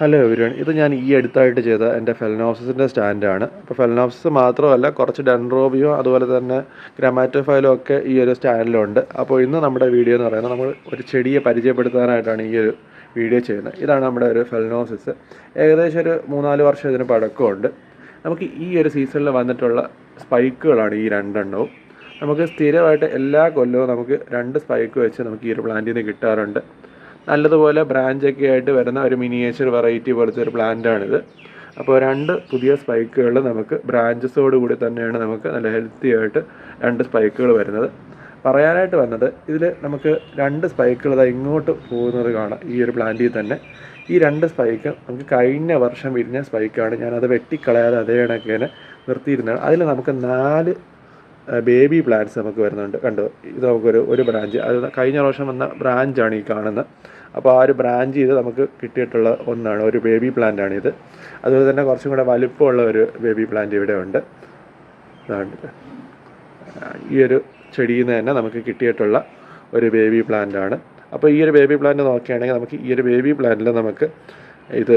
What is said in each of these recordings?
Hello everyone ഇത് ഞാൻ ഈ അടുത്തായിട്ട് ചെയ്ത എന്റെ ഫെലനോപ്സിസിന്റെ സ്റ്റാൻഡാണ്. അപ്പോൾ ഫെലനോപ്സിസ് മാത്രമല്ല കുറച്ച് ഡെൻറോബിയോ അതുപോലെ തന്നെ ഗ്രാമാറ്റോഫയലോ ഒക്കെ ഈ ഒരു സ്റ്റാൻഡിലുണ്ട്. അപ്പോൾ ഇന്ന് നമ്മുടെ വീഡിയോ എന്ന് പറയുന്നത് നമ്മൾ ഒരു ചെടിയെ പരിചയപ്പെടുത്താനായിട്ടാണ് ഈ ഒരു വീഡിയോ ചെയ്യുന്നത്. ഇതാണ് നമ്മുടെ ഒരു ഫെലനോസിസ് ഏകദേശം ഒരു മൂന്നാൽ വർഷം ഇതിന് പഴക്കമുണ്ട്. നമുക്ക് ഈ ഒരു സീസണിൽ വന്നിട്ടുള്ള സ്പൈക്കുകളാണ് ഈ രണ്ടെണ്ണവും. നമുക്ക് സ്ഥിരമായിട്ട് എല്ലാ കൊല്ലവും നമുക്ക് രണ്ട് സ്പൈക്ക് വെച്ച് നമുക്ക് ഈ ഒരു പ്ലാന്റിൽ നിന്ന് കിട്ടാറുണ്ട്. നല്ലതുപോലെ ബ്രാഞ്ചൊക്കെ ആയിട്ട് വരുന്ന ഒരു മിനിയേച്ചർ വെറൈറ്റി പോലത്തെ ഒരു പ്ലാന്റാണിത് അപ്പോൾ രണ്ട് പുതിയ സ്പൈക്കുകൾ നമുക്ക് ബ്രാഞ്ചസോട് കൂടി തന്നെയാണ് നമുക്ക് നല്ല ഹെൽത്തി ആയിട്ട് രണ്ട് സ്പൈക്കുകൾ വരുന്നത്. പറയാനായിട്ട് വന്നത് ഇതിൽ നമുക്ക് രണ്ട് സ്പൈക്കുകൾ ഇതാ ഇങ്ങോട്ട് പോകുന്നത് കാണാം ഈ ഒരു പ്ലാന്റിൽ തന്നെ. ഈ രണ്ട് സ്പൈക്ക് നമുക്ക് കഴിഞ്ഞ വർഷം വിരിഞ്ഞ സ്പൈക്കാണ് ഞാനത് വെട്ടിക്കളയാതെ അതേ കണക്കേനെ നിർത്തിയിരുന്നത് അതിൽ നമുക്ക് നാല് ബേബി പ്ലാന്റ്സ് നമുക്ക് വരുന്നുണ്ട്. കണ്ടോ? ഇത് നമുക്കൊരു ഒരു ബ്രാഞ്ച് അത് കഴിഞ്ഞ പ്രാവശ്യം വന്ന ബ്രാഞ്ചാണ് ഈ കാണുന്നത്. അപ്പോൾ ആ ഒരു ബ്രാഞ്ച് ഇത് നമുക്ക് കിട്ടിയിട്ടുള്ള ഒന്നാണ്. ഒരു ബേബി പ്ലാന്റ് ആണിത് അതുപോലെ തന്നെ കുറച്ചും കൂടെ വലിപ്പമുള്ള ഒരു ബേബി പ്ലാന്റ് ഇവിടെ ഉണ്ട്. ഈ ഒരു ചെടിയിൽ നിന്ന് തന്നെ നമുക്ക് കിട്ടിയിട്ടുള്ള ഒരു ബേബി പ്ലാന്റ് ആണ്. അപ്പോൾ ഈ ഒരു ബേബി പ്ലാന്റ് നോക്കുകയാണെങ്കിൽ നമുക്ക് ഈ ഒരു ബേബി പ്ലാന്റിൽ നമുക്ക് ഇത്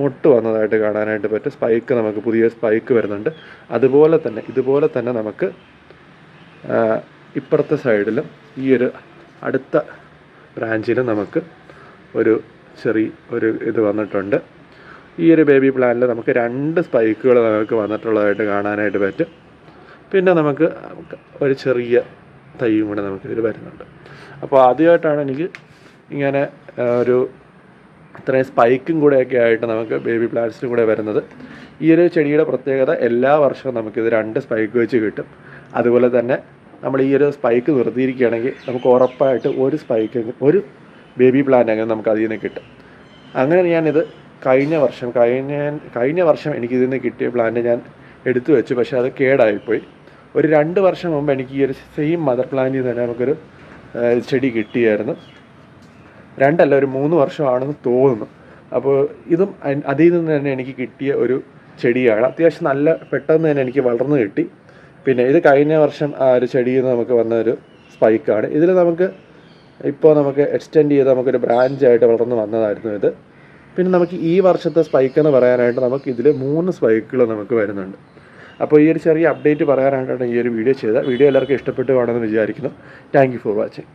മുട്ട് വന്നതായിട്ട് കാണാനായിട്ട് പറ്റും. സ്പൈക്ക് നമുക്ക് പുതിയ സ്പൈക്ക് വരുന്നുണ്ട്. അതുപോലെ തന്നെ ഇതുപോലെ തന്നെ നമുക്ക് ഇപ്പുറത്തെ സൈഡിലും ഈ ഒരു അടുത്ത ബ്രാഞ്ചിലും നമുക്ക് ഒരു ചെറിയ ഒരു ഇത് വന്നിട്ടുണ്ട്. ഈ ഒരു ബേബി പ്ലാനിൽ നമുക്ക് രണ്ട് സ്പൈക്കുകൾ നമുക്ക് വന്നിട്ടുള്ളതായിട്ട് കാണാനായിട്ട് പറ്റും. പിന്നെ നമുക്ക് ഒരു ചെറിയ തൈയും കൂടെ നമുക്ക് ഇതിൽ വരുന്നുണ്ട്. അപ്പോൾ ആദ്യമായിട്ടാണ് എനിക്ക് ഇങ്ങനെ ഒരു ഇത്രയും സ്പൈക്കും കൂടെയൊക്കെ ആയിട്ട് നമുക്ക് ബേബി പ്ലാന്റ്സിനും കൂടെ വരുന്നത്. ഈ ഒരു ചെടിയുടെ പ്രത്യേകത എല്ലാ വർഷവും നമുക്കിത് രണ്ട് സ്പൈക്ക് വെച്ച് കിട്ടും. അതുപോലെ തന്നെ നമ്മൾ ഈ ഒരു സ്പൈക്ക് നിർത്തിയിരിക്കുകയാണെങ്കിൽ നമുക്ക് ഉറപ്പായിട്ട് ഒരു സ്പൈക്ക് ഒരു ബേബി പ്ലാന്റ് അങ്ങനെ നമുക്ക് അതിൽ നിന്ന് കിട്ടും. അങ്ങനെ ഞാനിത് കഴിഞ്ഞ വർഷം കഴിഞ്ഞ കഴിഞ്ഞ വർഷം എനിക്കിതിൽ നിന്ന് കിട്ടിയ പ്ലാന്റ് ഞാൻ എടുത്തു വെച്ചു. പക്ഷേ അത് കേടായിപ്പോയി. ഒരു രണ്ട് വർഷം മുമ്പ് എനിക്ക് ഈ ഒരു സെയിം മദർ പ്ലാന്റിൽ തന്നെ നമുക്കൊരു ചെടി കിട്ടിയായിരുന്നു. രണ്ടല്ല ഒരു മൂന്ന് വർഷമാണെന്ന് തോന്നുന്നു. അപ്പോൾ ഇതും അതിൽ നിന്ന് തന്നെ എനിക്ക് കിട്ടിയ ഒരു ചെടിയാണ്. അത്യാവശ്യം നല്ല പെട്ടെന്ന് തന്നെ എനിക്ക് വളർന്നു കിട്ടി. പിന്നെ ഇത് കഴിഞ്ഞ വർഷം ആ ഒരു ചെടിയിൽ നിന്ന് നമുക്ക് വന്ന ഒരു സ്പൈക്കാണ്. ഇതിൽ നമുക്ക് ഇപ്പോൾ നമുക്ക് എക്സ്റ്റെൻഡ് ചെയ്ത് നമുക്കൊരു ബ്രാഞ്ചായിട്ട് വളർന്ന് വന്നതായിരുന്നു ഇത്. പിന്നെ നമുക്ക് ഈ വർഷത്തെ സ്പൈക്ക് എന്ന് പറയാനായിട്ട് നമുക്ക് ഇതിൽ മൂന്ന് സ്പൈക്കുകൾ നമുക്ക് വരുന്നുണ്ട്. അപ്പോൾ ഈ ഒരു ചെറിയ അപ്ഡേറ്റ് പറയാനായിട്ടാണ് ഈ ഒരു വീഡിയോ ചെയ്തത്. വീഡിയോ എല്ലാവർക്കും ഇഷ്ടപ്പെട്ടു കാണുമെന്ന് വിചാരിക്കുന്നു. Thank for watching.